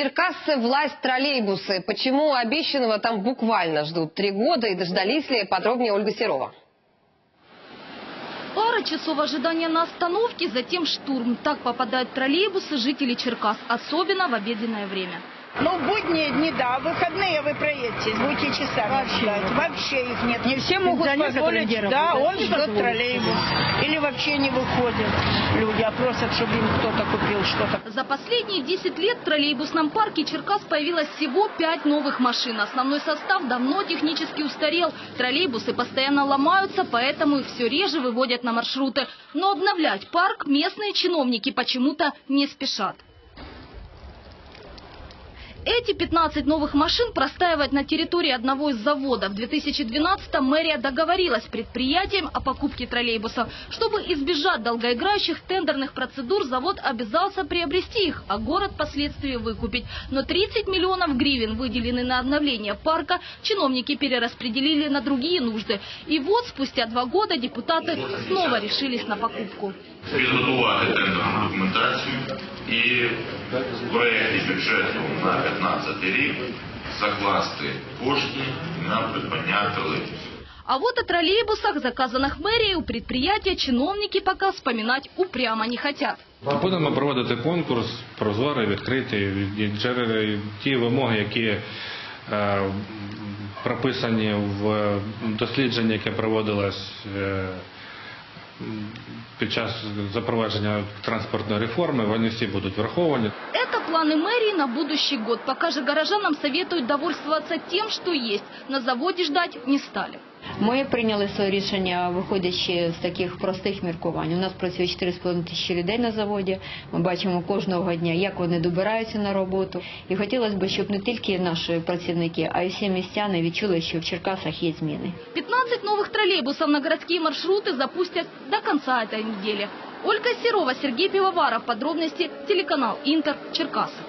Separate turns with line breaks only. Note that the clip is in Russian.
Черкассы власть троллейбусы. Почему обещанного там буквально ждут три года и дождались ли? Подробнее Ольга Серова.
Пара часов ожидания на остановке, затем штурм. Так попадают троллейбусы жители Черкас, особенно в обеденное время.
Ну, в будние дни, да, в выходные вы проедете, будете часами ждать. Вообще их нет. Не все могут позволить. Да, он ждет троллейбус. Или вообще не выходят люди, а просят, чтобы им кто-то купил что-то.
За последние 10 лет в троллейбусном парке Черкас появилось всего 5 новых машин. Основной состав давно технически устарел. Троллейбусы постоянно ломаются, поэтому их все реже выводят на маршруты. Но обновлять парк местные чиновники почему-то не спешат. Эти 15 новых машин простаивают на территории одного из заводов. В 2012-м мэрия договорилась с предприятием о покупке троллейбусов. Чтобы избежать долгоиграющих тендерных процедур, завод обязался приобрести их, а город впоследствии выкупить. Но 30 миллионов гривен, выделены на обновление парка, чиновники перераспределили на другие нужды. И вот спустя два года депутаты снова решились на покупку.
підготувати тендерну документацію і в проєкті бюджету на 2015 рік закласти кошти на придбання тролейбусів.
А вот о троллейбусах, заказанных мэрией у предприятия, чиновники пока вспоминать упрямо не хотят.
Будемо проводити конкурс прозорий, відкритий, і ті вимоги, які е, прописані в дослідженні, яке проводилось е, під час запровадження транспортної реформи, вони всі будуть враховані.
Это планы мэрии на будущий год. Пока же горожанам советуют довольствоваться тем, что есть. На заводе ждать не стали.
Ми прийняли своє рішення, виходячи з таких простих міркувань. У нас працює 4,5 тисячі людей на заводі. Ми бачимо кожного дня, як вони добираються на роботу. І хотілося б, щоб не тільки наші працівники, а й всі містяни відчули, що в Черкасах є зміни.
15 новых троллейбусов на городские маршруты запустят до конца этой недели. Ольга Серова, Сергей Пивоваров. Подробности телеканал Интер Черкасы.